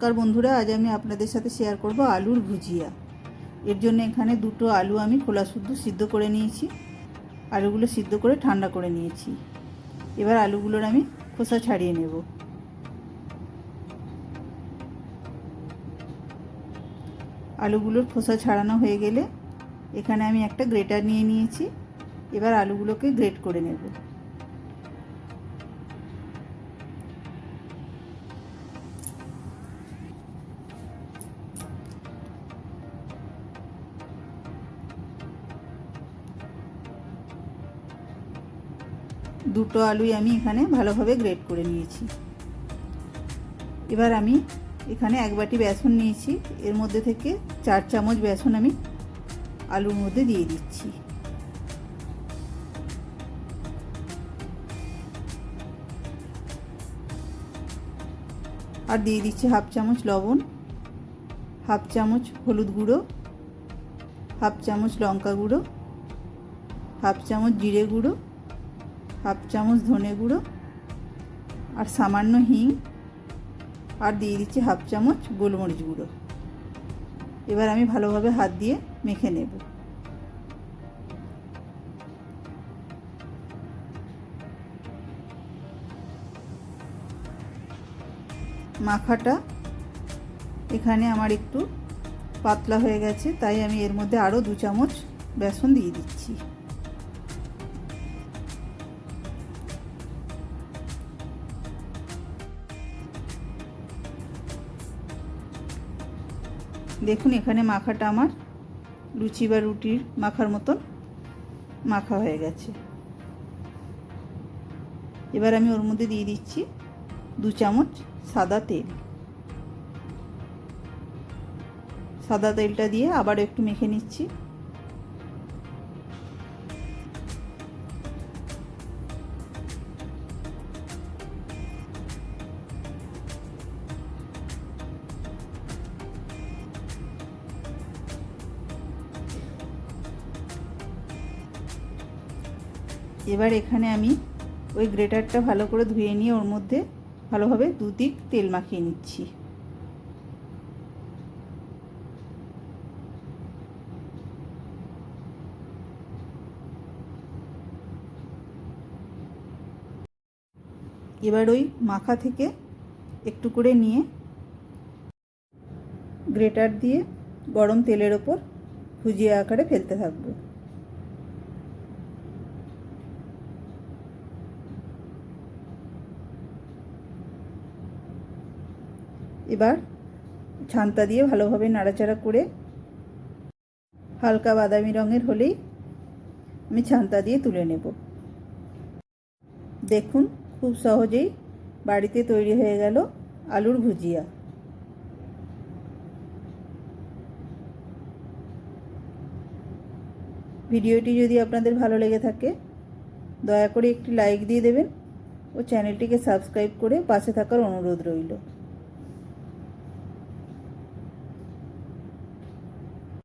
নমস্কার বন্ধুরা, আজ আমি আপনাদের সাথে শেয়ার করব আলুর ভুজিয়া। এর জন্য এখানে দুটো আলু আমি খোলা শুদ্ধ সিদ্ধ করে নিয়েছি। আলুগুলো সিদ্ধ করে ঠান্ডা করে নিয়েছি। এবার আলুগুলোর আমি খোসা ছাড়িয়ে নেব। আলুগুলোর খোসা ছাড়ানো হয়ে গেলে এখানে আমি একটা গ্রেটার নিয়ে নিয়েছি। এবার আলুগুলোকে গ্রেট করে নেব। দুটো আলুই আমি এখানে ভালোভাবে গ্রেট করে নিয়েছি। এবার আমি এখানে এক বাটি বেসন নিয়েছি। এর মধ্যে থেকে চার চামচ বেসন আমি আলুর মধ্যে দিয়ে দিচ্ছি। আর দিয়ে দিচ্ছি হাফ চামচ লবণ, হাফ চামচ হলুদ গুঁড়ো, হাফ চামচ লঙ্কা গুঁড়ো, হাফ চামচ জিরে গুঁড়ো হাফ চামচ ধনে গুঁড়ো আর সামান্য হিং আর দিয়ে দিচ্ছি হাফ চামচ গোলমরিচ গুঁড়ো। এবার আমি ভালোভাবে হাত দিয়ে মেখে নেব। মাখাটা এখানে আমার একটু পাতলা হয়ে গেছে, তাই আমি এর মধ্যে আরও দু চামচ বেসন দিয়ে দিচ্ছি। দেখুন, এখানে মাখাটা আমার লুচি বা রুটির মাখার মতন মাখা হয়ে গেছে। এবার আমি ওর মধ্যে দিয়ে দিচ্ছি দু চামচ সাদা তেল। সাদা তেলটা দিয়ে আবার একটু মেখে নিচ্ছি। এবার এখানে আমি ওই গ্রেটারটা ভালো করে ধুয়ে নিয়ে ওর মধ্যে ভালোভাবে দু দুদিক তেল মাখিয়ে নিচ্ছি। এবার ওই মাখা থেকে একটু করে নিয়ে গ্রেটার দিয়ে গরম তেলের ওপর ভুজিয়া আকারে ফেলতে থাকব। এবার ছান্তা দিয়ে ভালোভাবে নাড়াচাড়া করে হালকা বাদামি রঙের হলেই আমি ছান্তা দিয়ে তুলে নেব। দেখুন, খুব সহজেই বাড়িতে তৈরি হয়ে গেল আলুর ভুজিয়া। ভিডিওটি যদি আপনাদের ভালো লেগে থাকে, দয়া করে একটি লাইক দিয়ে দেবেন ও চ্যানেলটিকে সাবস্ক্রাইব করে পাশে থাকার অনুরোধ রইল।